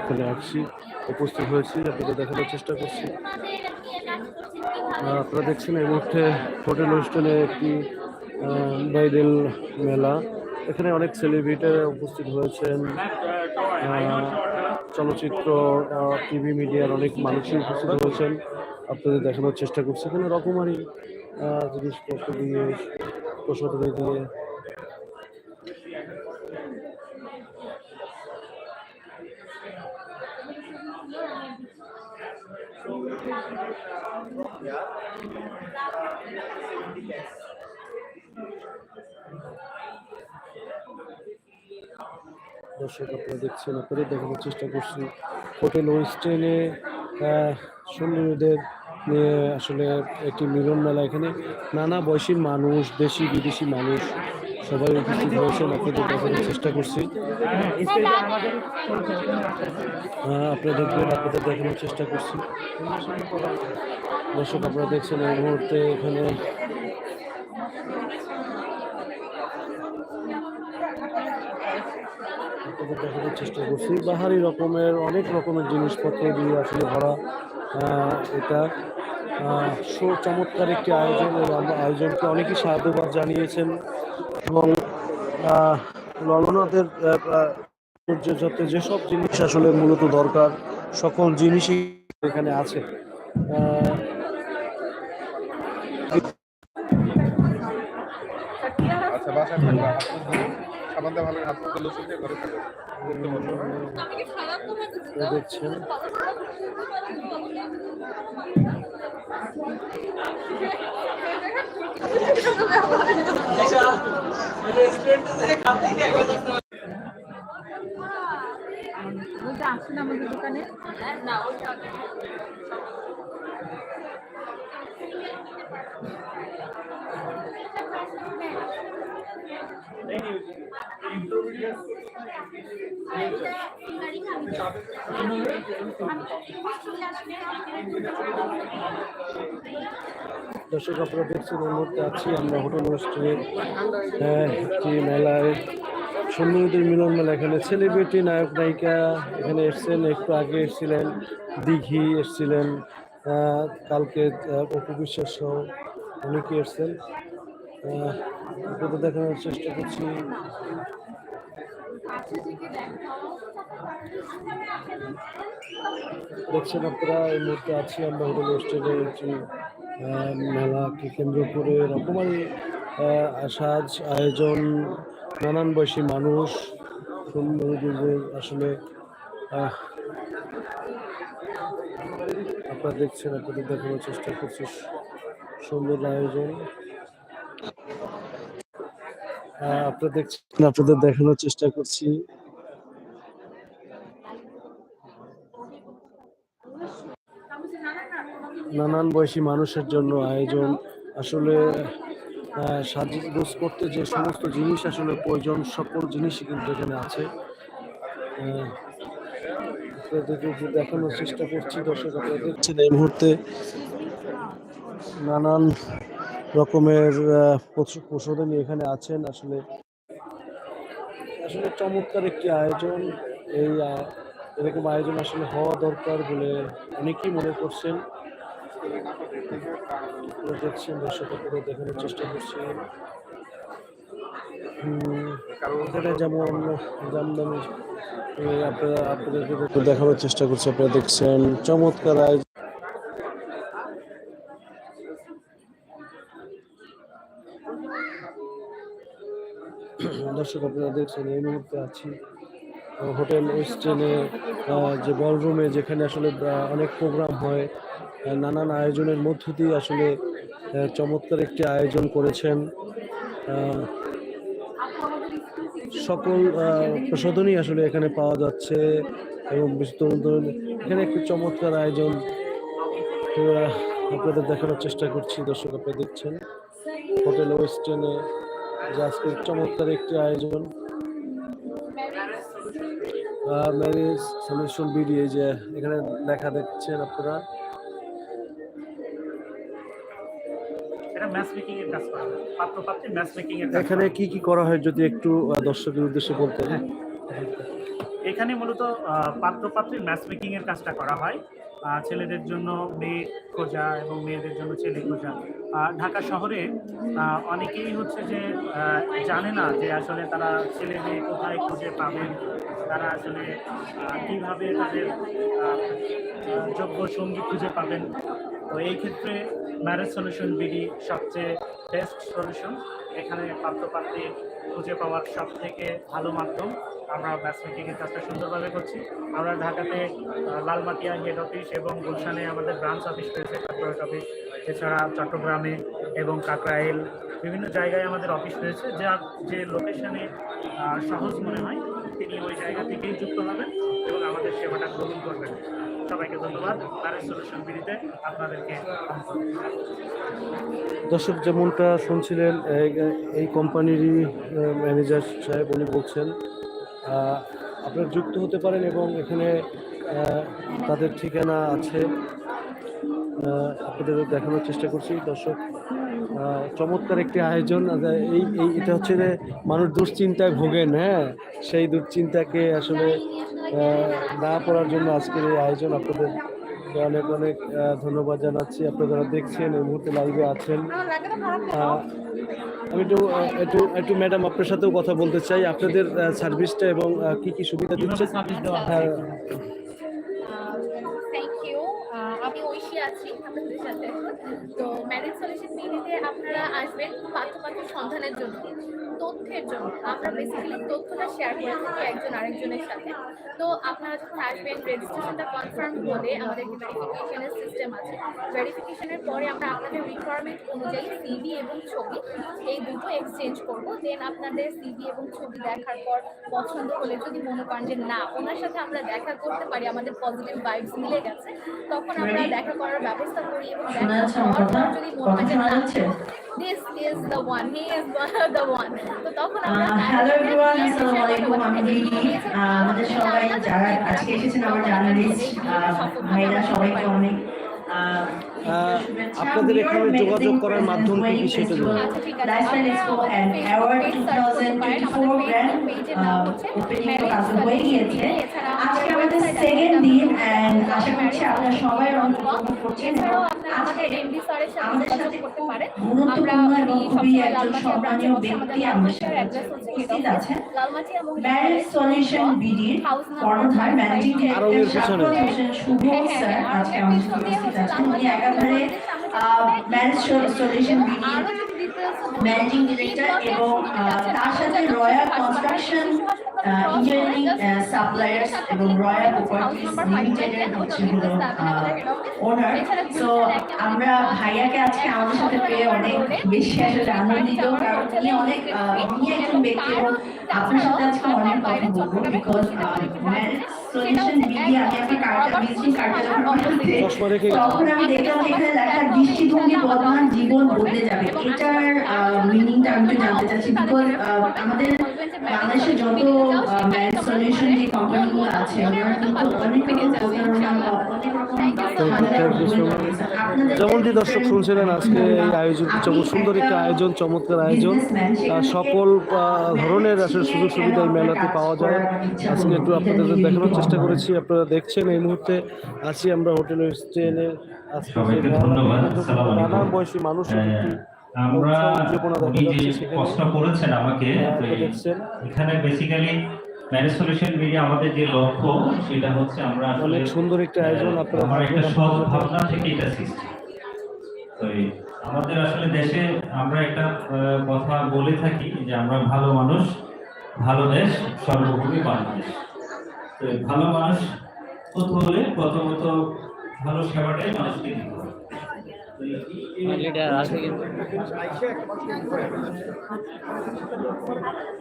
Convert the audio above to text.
এখানে আসছি, উপস্থিত হয়েছি, আপনাদের দেখানোর চেষ্টা করছি। আপনারা দেখছেন এই মুহূর্তে হোটেল অনুষ্ঠানে একটি ব্রাইডাল মেলা। এখানে অনেক সেলিব্রিটি উপস্থিত হয়েছেন। চলচ্চিত্র টিভি মিডিয়ার অনেক মানুষই উপস্থিত হয়েছেন। আপনাদের দেখানোর চেষ্টা করছি। এখানে রকমারি জিনিসপত্র দিয়ে প্রসাদনী দিয়ে। দর্শক, আপনারা দেখছেন, আপনাদের দেখানোর চেষ্টা করছি হোটেল ওয়েস্টেনে নিয়ে আসলে একটি মিলন মেলা এখানে। নানা বয়সীর মানুষ দেশি বিদেশি মানুষ সবাই উপস্থিত হয়েছেন আপনাদের দেখানোর চেষ্টা করছি। আহ, আপনারা দেখবেন আপনাদের দেখানোর চেষ্টা করছি। দর্শক আপনারা দেখছেন এই মুহূর্তে এখানে দেখানোর চেষ্টা করছি। বাহারি রকমের অনেক রকমের জিনিসপত্র দিয়ে আসলে ভরা এটা চমৎকার একটি আয়োজন এবং আয়োজনকে অনেকেই সাধুবাদ জানিয়েছেন। এবং আহ, ললনাদের যত যেসব জিনিস আসলে মূলত দরকার সকল জিনিসই এখানে আছে। আচ্ছা বাসায় থাকবে ভালো হাত ঘরে থাকবে বসবো হ্যাঁ? বলতে আসুন আমাদের দোকানে না ওটা দর্শক আপনারা দেখছেন এই মুহূর্তে আছি আমরা হোটেল অনুষ্ঠানে একটি মেলায়। সুন্দরীদের মিলন মেলা এখানে। সেলিব্রিটি নায়ক নায়িকা এখানে এসছেন। একটু আগে এসেছিলেন দিঘি এসছিলেন। কালকে অপু বিশ্বাস সহ অনেকে এসছেন। দেখানোর চেষ্টা করছি। দেখছেন আপনারা এই মুহূর্তে আছি আমরা হোটেল আহ, মেলাকে কেন্দ্র করে রকমারি সাজ আয়োজন, নানান বয়সী মানুষ আসলে আপনারা দেখছেন, আপনাদের দেখানোর চেষ্টা করছি সুন্দর আয়োজন। আপনারা দেখছেন, আপনাদের দেখানোর চেষ্টা করছি। নানান বয়সী মানুষের জন্য আয়োজন। আসলে সাজগোজ করতে যে সমস্ত জিনিস আসলে প্রয়োজন সকল জিনিসই কিন্তু এখানে আছে। দেখানোর চেষ্টা করছি দর্শক আপনারা দেখছেন এই মুহূর্তে নানান রকমের প্রসাধনী এখানে আছেন। আসলে আসলে চমৎকার একটি আয়োজন। এই এরকম আয়োজন আসলে হওয়া দরকার বলে অনেকেই মনে করছেন। দেখছেন দর্শক দেখানোর চেষ্টা করছেন। হুম, যেমন জামদানি আপনারা আপনাদেরকে একটু দেখানোর চেষ্টা করছি আপনারা দেখছেন চমৎকার আয়োজন। দর্শক আপনারা দেখছেন এই মুহূর্তে আছি হোটেল ওয়েস্টেনে যে বলরুমে যেখানে আসলে অনেক প্রোগ্রাম হয়। নানান আয়োজনের মধ্য দিয়ে আসলে চমৎকার একটি আয়োজন করেছেন। সকল প্রসাধনী আসলে এখানে পাওয়া যাচ্ছে এবং তরুণ এখানে একটি চমৎকার আয়োজন আপনাদের দেখানোর চেষ্টা করছি, দর্শক আপনারা দেখছেন। হোটেল ওয়েস্টেনে যে আজকে চমৎকার একটি আয়োজন। ম্যারেজ সলিউশন বিডি এই যে এখানে দেখা দেখছেন আপনারা। ম্যাচ মেকিং এর কাজ করা হয় পাত্র পাত্রে ম্যাচ মেকিং এর এখানে কি কি করা হয় যদি একটু দর্শকের উদ্দেশ্যে বলতে হ্যাঁ, এখানে মূলত পাত্র-পাত্রীর ম্যাচ মেকিং এর কাজটা করা হয়। ছেলেদের জন্য মেয়ে খোঁজা এবং মেয়েদের জন্য ছেলে খোঁজা। ঢাকা শহরে অনেকেই হচ্ছে যে জানে না যে আসলে তারা ছেলে মেয়ে কোথায় খুঁজে পাবেন তারা আসলে কীভাবে তাদের যোগ্য সঙ্গী খুঁজে পাবেন। তো এই ক্ষেত্রে ম্যারেজ সলিউশন বিডি সবচেয়ে বেস্ট সলিউশন এখানে পাত্রপাত্রী খুঁজে পাওয়ার সব থেকে ভালো মাধ্যম। আমরা ম্যাচ মেকিংয়ের কাজটা সুন্দরভাবে করছি। আমরা ঢাকাতে লালমাটিয়া হেড অফিস এবং গুলশানে আমাদের ব্রাঞ্চ অফিস রয়েছে কর্পোরেট অফিস এছাড়া চট্টগ্রামে এবং কাকরাইল, বিভিন্ন জায়গায় আমাদের অফিস রয়েছে। যা যে লোকেশনে সহজ মনে হয়, তিনি ওই জায়গা থেকেই যুক্ত হবেন। এবং আমাদের সেবাটা গ্রহণ করবেন। সবাইকে ধন্যবাদ। ম্যারেজ সলিউশন বিডিতে আপনাদেরকে দর্শক, যেমনটা শুনছিলেন, এই- কোম্পানিরই ম্যানেজার সাহেব, উনি বলছেন আপনারা যুক্ত হতে পারেন এবং এখানে তাদের ঠিকানা আছে। আপনাদের দেখানোর চেষ্টা করছি। দর্শক চমৎকার একটি আয়োজন। এই এই এটা হচ্ছে যে মানুষ দুশ্চিন্তায় ভোগেন হ্যাঁ? সেই দুশ্চিন্তাকে আসলে না পড়ার জন্য আজকের এই আয়োজন আপনাদের অনেক অনেক ধন্যবাদ জানাচ্ছি। আপনারা যারা দেখছেন এই মুহূর্তে লাইভে আছেন আমি একটু একটু একটু ম্যাডাম আপনার সাথেও কথা বলতে চাই। আপনাদের সার্ভিসটা এবং কি কি সুবিধা দিচ্ছে? আছি আপনাদের সাথে তো ম্যারেজ সলিউশন মিডিতে আপনারা আসবেন পাত্রপাত্র সন্ধানের জন্য তথ্যের জন্য। আমরা বেসিক্যালি তথ্যটা শেয়ার করে থাকি একজন আরেকজনের সাথে। তো আপনারা যখন আসবেন রেজিস্ট্রেশনটা কনফার্ম হলে আমাদের একটি ভেরিফিকেশনের সিস্টেম আছে ভেরিফিকেশনের পরে আমরা আপনাদের রিকোয়ারমেন্ট অনুযায়ী সিভি এবং ছবি এই দুটো এক্সচেঞ্জ করব। দেন আপনাদের সিভি এবং ছবি দেখার পর পছন্দ হলে যদি মনে করেন যে না ওনার সাথে আমরা দেখা করতে পারি আমাদের পজিটিভ ভাইবস মিলে গেছে তখন আমরা দেখা করার ব্যবস্থা করি এবং শোনা দেখা যাচ্ছে আমার করার কথা? পর যদি মনে হয় যে না যাচ্ছে? This is the one he is the তো তখন আমরা হ্যালো এভরিওয়ান আসসালামু আলাইকুম আমি দিদি আমাদের সবাই যারা আজকে এসেছেন আমার জার্নালিস্ট ভাইরা সবাইকে অনেক আহ, আহ, শুভেচ্ছা। আপনাদের এখানে যোগাযোগ করার মাধ্যম কি সেটা বলুন। আচ্ছা, ঠিক আছে। Lifestyle আপনারা Expo আমাদের and Facebook Award page search করতে পারেন। 2024 আমাদের grand Facebook page এর নাম আহ, হচ্ছে opening Marriage কাজ হয়ে গিয়েছে আজকে আমাদের সেকেন্ড দিন and আশা করছি আপনারা সবাই অনেক করছেন। এছাড়াও এবং আপনারা আমাদের এমডি স্যারের সাথে আমাদের যোগাযোগ সাথে করতে পারেন। গুরুত্বপূর্ণ আমরা খুবই একজন সম্মানীয় ব্যক্তি আমাদের সাথে উপস্থিত আছেন। ম্যারেজ সলিউশন বিডির কর্ণধার ম্যানেজিং ডিরেক্টর। হোসেন শুভ হ্যাঁ, হ্যাঁ, স্যার হ্যাঁ, আজকে আমাদের উপস্থিত আছেন। উনি একাধারে Marriage Solution BD managing director এবং। তার সাথে রয়্যাল কনস্ট্রাকশন ইঞ্জিনিয়ারিং সাপ্লায়ার্স এবং রয়্যাল প্রপার্টিজ লিমিটেডের হচ্ছে হলো। ওনার সো আমরা ভাইয়াকে আজকে আমাদের সাথে পেয়ে অনেক বেশি আসলে আনন্দিত, কারণ উনি অনেক উনি একজন ব্যক্তি এবং আপনার সাথে আজকে অনেক কথা বলব বিকজ সলিউশন আমি একটা কার্ডটা ভিজিটিং কার্ডটা যখন আমাকে তখন আমি দেখলাম যে এখানে লেখা দৃষ্টিভঙ্গি বদলান জীবন বদলে যাবে। এটার মিনিংটা আমি জানতে চাচ্ছি বিকজ আমাদের বাংলাদেশে যত ম্যারেজ সলিউশন যে কোম্পানিগুলো আছে ওনারা কিন্তু অনেক যেমনটি দর্শক শুনছিলেন আজকে এই আয়োজন সুন্দর একটি আয়োজন চমৎকার আয়োজন। সকল ধরনের আসলে সুযোগ সুবিধা এই মেলাতে পাওয়া যায়। আজকে একটু আপনাদের দেখানোর চেষ্টা করেছি আপনারা দেখছেন এই মুহূর্তে। আছি আমরা হোটেল স্টেনে আজকে নানান বয়সী আহ, একটি আমরা যে প্রশ্ন করেছেন আমাকে হ্যাঁ। এখানে বেসিক্যালি ম্যারেজ সলিউশন মিডিয়া আমাদের যে লক্ষ্য সেটা হচ্ছে আমরা আসলে সুন্দর একটি আয়োজন আপনারা আমার একটা আপনারা ভাবনা থেকে এটা সৃষ্টি। তো আমাদের আসলে দেশে আমরা একটা কথা বলে থাকি যে আমরা ভালো মানুষ ভালো দেশ সর্বোপরি বাংলাদেশ তো ভালো মানুষ হতে হলে প্রথমত ভালো সেবাটাই মানুষকে দিতে হবে। তো এই- এই-